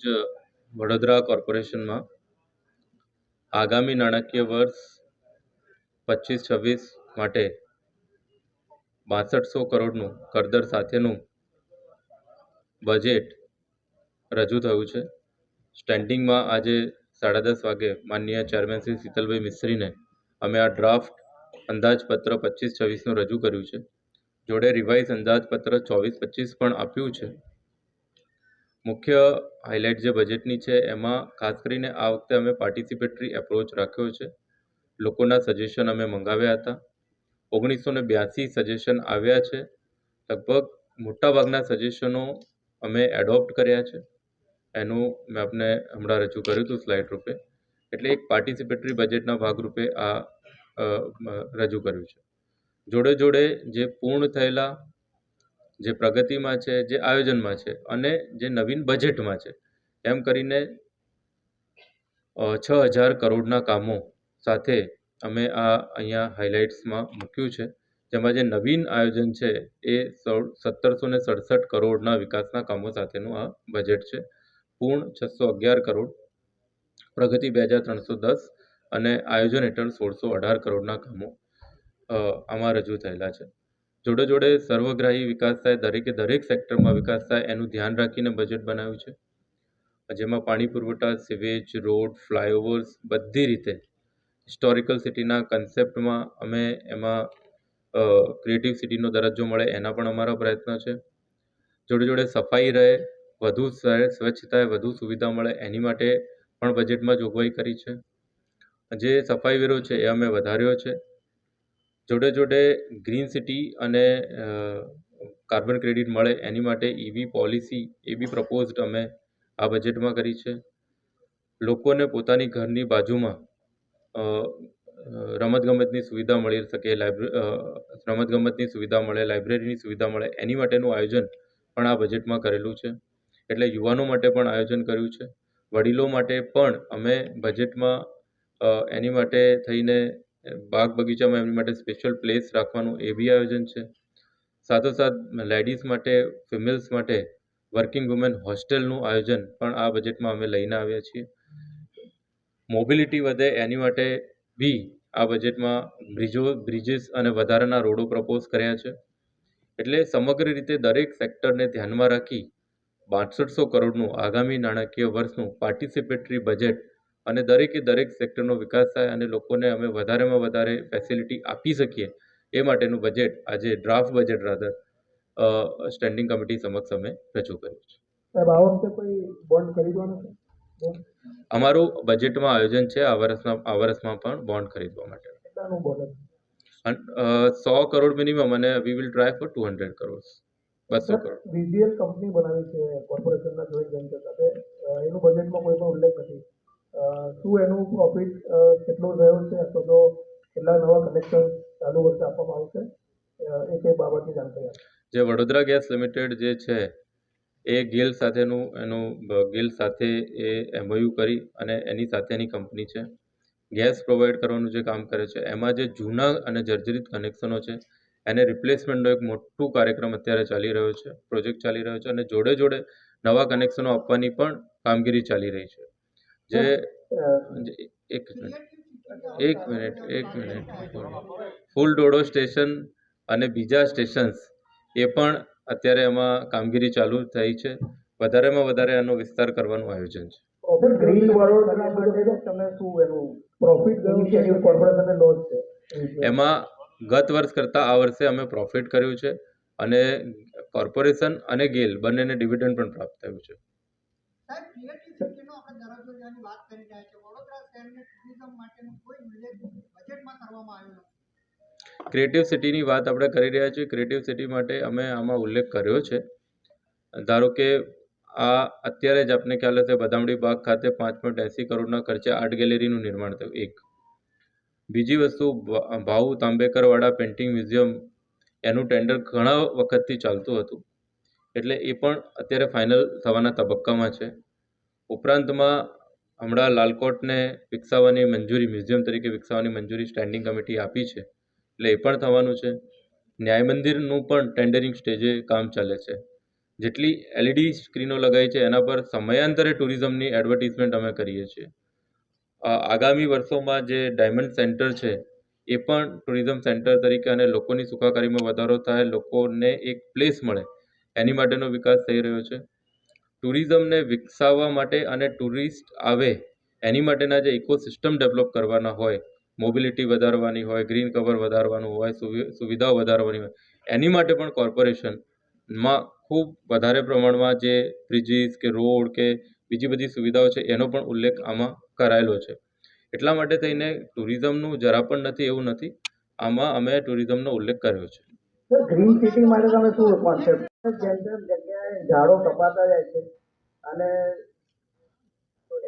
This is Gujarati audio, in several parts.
જ વડોદરા કોર્પોરેશનમાં આગામી નાણાકીય વર્ષ પચીસ છવ્વીસ માટે બાસઠસો કરોડનું કરદર સાથેનું બજેટ રજૂ થયું છે. સ્ટેન્ડિંગમાં આજે સાડા દસ વાગે માનનીય ચેરમેન શ્રી શીતલભાઈ મિસ્ત્રીને અમે આ ડ્રાફ્ટ અંદાજપત્ર પચીસ છવ્વીસનું રજૂ કર્યું છે. જોડે રિવાઇઝ અંદાજપત્ર ચોવીસ પચીસ પણ આપ્યું છે. મુખ્ય હાઇલાઇટ જે બજેટની છે, એમાં ખાસ કરીને આ વખતે અમે પાર્ટિસિપેટરી એપ્રોચ રાખ્યો છે. લોકોના સજેશન અમે મંગાવ્યા હતા. ઓગણીસો ને બ્યાસી સજેશન આવ્યા છે. લગભગ મોટાભાગના સજેશનો અમે એડોપ્ટ કર્યા છે. એનું મેં આપને હમણાં રજૂ કર્યું હતું સ્લાઇડ રૂપે. એટલે એક પાર્ટિસિપેટરી બજેટના ભાગરૂપે આ રજૂ કર્યું છે. જોડે જોડે જે પૂર્ણ થયેલા જે પ્રગતિમાં છે, જે આયોજનમાં છે અને જે નવીન બજેટમાં છે, એમ કરીને છ હજાર કરોડના કામો સાથે અમે આ અહીંયા હાઇલાઇટ્સમાં મૂક્યું છે. જેમાં જે નવીન આયોજન છે, એ સત્તરસો ને સડસઠ કરોડના વિકાસના કામો સાથેનું આ બજેટ છે. પૂર્ણ છસો અગિયાર કરોડ. પ્રગતિ બે હજાર ત્રણસો દસ અને આયોજન હેઠળ સોળસો અઢાર કરોડના કામો આમાં રજૂ થયેલા છે. જોડે જોડે સર્વગ્રાહી વિકાસ થાય, દરેકે દરેક સેક્ટરમાં વિકાસ થાય, એનું ધ્યાન રાખીને બજેટ બનાવ્યું છે. જેમાં પાણી પુરવઠા સિવેજ રોડ ફ્લાયઓવર્સ બધી રીતે હિસ્ટોરિકલ સિટીના કન્સેપ્ટમાં અમે એમાં ક્રિએટિવ સિટીનો દરજ્જો મળે એના પણ અમારા પ્રયત્ન છે. જોડે જોડે સફાઈ રહે, વધુ શહેર સ્વચ્છ વધુ સુવિધા મળે એની માટે પણ બજેટમાં જોગવાઈ કરી છે. જે સફાઈ વેરો છે એ અમે વધાર્યો છે. જોડે જોડે ગ્રીન સિટી અને કાર્બન ક્રેડિટ મળે એની માટે ઈવી પોલિસી એ બી પ્રપોઝડ અમે આ બજેટમાં કરી છે. લોકોને પોતાની ઘરની બાજુમાં રમતગમતની સુવિધા મળી શકે, લાઇબ્રે રમતગમતની સુવિધા મળે, લાઇબ્રેરીની સુવિધા મળે, એની માટેનું આયોજન પણ આ બજેટમાં કરેલું છે. એટલે યુવાનો માટે પણ આયોજન કર્યું છે. વડીલો માટે પણ અમે બજેટમાં એની માટે થઈને બાગ બગીચામાં એમની માટે સ્પેશિયલ પ્લેસ રાખવાનું એ બી આયોજન છે. સાથોસાથ લેડીઝ માટે ફિમેલ્સ માટે વર્કિંગ વુમેન હોસ્ટેલનું આયોજન પણ આ બજેટમાં અમે લઈને આવ્યા છીએ. મોબિલિટી વધે એની માટે બી આ બજેટમાં બ્રિજો બ્રિજીસ અને વધારાના રોડો પ્રપોઝ કર્યા છે. એટલે સમગ્ર રીતે દરેક સેક્ટરને ધ્યાનમાં રાખી બાસઠસો કરોડનું આગામી નાણાકીય વર્ષનું પાર્ટિસિપેટરી બજેટ અને દરેકે દરેક સેક્ટરનો વિકાસ થાય અને લોકોને અમે વધારેમાં વધારે ફેસિલિટી આપી શકીએ એ માટેનું બજેટ આજે draft budget rather standing committee સમક્ષ અમે રજૂ કર્યું છે. સાહેબ આ વખતે કોઈ બોન્ડ ખરીદવાનો છે અમારું બજેટમાં આયોજન છે આ વર્ષના આ વર્ષમાં પણ બોન્ડ ખરીદવા માટે. કેટલાનું બોન્ડ સો કરોડ મિનિમમ અને we will try for two hundred crore બસો કરોડ. વીજીએલ કંપની બનાવી છે કોર્પોરેશનના જોઈન્ટ વેન્ચર સાથે. એનું બજેટમાં કોઈ પણ ઉલ્લેખ નથી. શું એનું પ્રોફિટ કેટલો રહ્યો છે? અથવા તો કેટલા નવા કનેક્શન ચાલુ વર્ષે આપવામાં આવશે? એ કઈ બાબતની જાણકારી જે વડોદરા ગેસ લિમિટેડ જે છે, એ ગેલ સાથેનું, એનું ગિલ સાથે એ એમઓયુ કરી અને એની સાથેની કંપની છે. ગેસ પ્રોવાઈડ કરવાનું જે કામ કરે છે, એમાં જે જૂના અને જર્જરિત કનેક્શનો છે, એને રિપ્લેસમેન્ટનો એક મોટું કાર્યક્રમ અત્યારે ચાલી રહ્યો છે, પ્રોજેક્ટ ચાલી રહ્યો છે અને જોડે જોડે નવા કનેક્શનો આપવાની પણ કામગીરી ચાલી રહી છે. જે એક મિનિટ એક મિનિટ એક મિનિટ ફૂલ ડોડો સ્ટેશન અને બીજા સ્ટેશન્સ એ પણ અત્યારે એમાં કામગીરી ચાલુ થઈ છે. વધારેમાં વધારે આનો વિસ્તાર કરવાનું આયોજન છે. એમાં ગત વર્ષ કરતાં આ વર્ષે અમે પ્રોફિટ કર્યું છે અને કોર્પોરેશન અને ગેલ બંનેને ડિવિડન્ડ પણ પ્રાપ્ત થયું છે. સાહેબ ક્રિએટિવ સિટીનો આપણે દરજ્જો જેની વાત કરી રહ્યા છે વડોદરા શહેરને ટુરિઝમ માટેનું કોઈ ઉલ્લેખ બજેટમાં કરવામાં આવ્યો નથી. ક્રિએટિવ સિટીની વાત આપણે કરી રહ્યા છીએ. ક્રિએટિવ સિટી માટે અમે આમાં ઉલ્લેખ કર્યો છે. ધારો કે આ અત્યારે જ આપને ખ્યાલ હશે, બદામડી બાગ ખાતે પાંચ પોઈન્ટ એંસી કરોડના ખર્ચે આર્ટ ગેલેરીનું નિર્માણ થયું. એક. બીજી વસ્તુ ભાઉ તાંબેકરવાળા પેઇન્ટિંગ મ્યુઝિયમ એનું ટેન્ડર ઘણા વખતથી ચાલતું હતું. એટલે એ પણ અત્યારે ફાઇનલ થવાના તબક્કામાં છે. ઉપરાંતમાં હમણાં લાલકોટને વિકસાવવાની મંજૂરી, મ્યુઝિયમ તરીકે વિકસાવવાની મંજૂરી સ્ટેન્ડિંગ કમિટી આપી છે. એટલે એ પણ થવાનું છે. ન્યાય મંદિરનું પણ ટેન્ડરિંગ સ્ટેજે કામ ચાલે છે. જેટલી એલઈડી સ્ક્રીનો લગાવી છે એના પર સમયાંતરે ટુરિઝમની એડવર્ટિઝમેન્ટ અમે કરીએ છીએ. આગામી વર્ષોમાં જે ડાયમંડ સેન્ટર છે, એ પણ ટુરિઝમ સેન્ટર તરીકે અને લોકોની સુખાકારીમાં વધારો થાય, લોકોને એક પ્લેસ મળે. એની માટેનો વિકાસ થઈ રહ્યો છે. ટુરિઝમને વિકસાવવા માટે અને ટુરિસ્ટ આવે એની માટેના જે ઇકોસિસ્ટમ ડેવલપ કરવાના હોય, મોબિલિટી વધારવાની હોય, ગ્રીન કવર વધારવાનું હોય, સુવિ- સુવિધાઓ વધારવાની હોય, એની માટે પણ કોર્પોરેશનમાં ખૂબ વધારે પ્રમાણમાં જે બ્રિજીસ કે રોડ કે બીજી બધી સુવિધાઓ છે એનો પણ ઉલ્લેખ આમાં કરાયેલો છે. એટલા માટે થઈને ટુરિઝમનું જરા પણ નથી એવું નથી. આમાં અમે ટુરિઝમનો ઉલ્લેખ કર્યો છે. જેમ તેમ જગ્યાએ ઝાડો કપાતા જાય છે. અને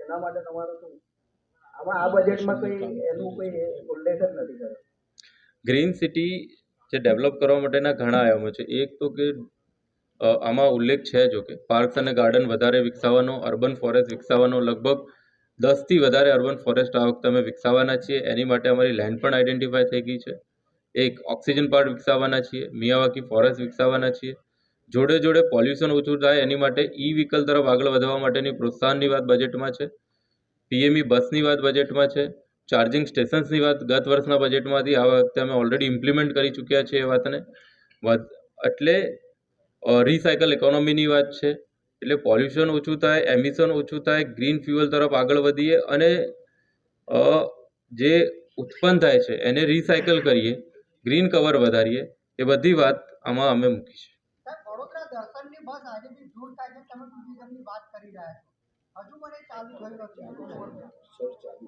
એના માટે તમારું શું? આમાં આ બજેટમાં કંઈ એનું કોઈ ઉલ્લેખ જ નથી કર્યો. ગ્રીન સિટી જે ડેવલપ કરવા માટેના ઘણા આયામો છે. એક તો કે આમાં ઉલ્લેખ છે જો કે પાર્ક્સ અને ગાર્ડન વધારે વિકસાવવાનો અર્બન ફોરેસ્ટ વિકસાવવાનો, લગભગ દસથી વધારે અર્બન ફોરેસ્ટ આ વખતે અમે વિકસાવવાના છીએ. એની માટે અમારી લેન્ડ પણ આઈડેન્ટિફાય થઈ ગઈ છે. એક ઓક્સિજન પાર્ક વિકસાવવાના છીએ. મિયાવાકી ફોરેસ્ટ વિકસાવવાના છીએ. જોડે જોડે પોલ્યુશન ઓછું થાય એની માટે ઈ વ્હીકલ તરફ આગળ વધવા માટેની પ્રોત્સાહનની વાત બજેટમાં છે. પીએમઈ બસની વાત બજેટમાં છે. ચાર્જિંગ સ્ટેશન્સની વાત ગત વર્ષના બજેટમાંથી આ વખતે અમે ઓલરેડી ઇમ્પ્લિમેન્ટ કરી ચૂક્યા છીએ એ વાતને. એટલે રિસાયકલ ઇકોનોમીની વાત છે. એટલે પોલ્યુશન ઓછું થાય એમિશન ઓછું થાય ગ્રીન ફ્યુઅલ તરફ આગળ વધીએ અને જે ઉત્પન્ન થાય છે એને રિસાયકલ કરીએ ગ્રીન કવર વધારીએ, એ બધી વાત આમાં અમે મૂકી છે. દર્શનની બસ આજે બી દૂર થાય છે. તમે ટુરિઝમની વાત કરી રહ્યા છો. હજુ એ ચાલુ થયું નથી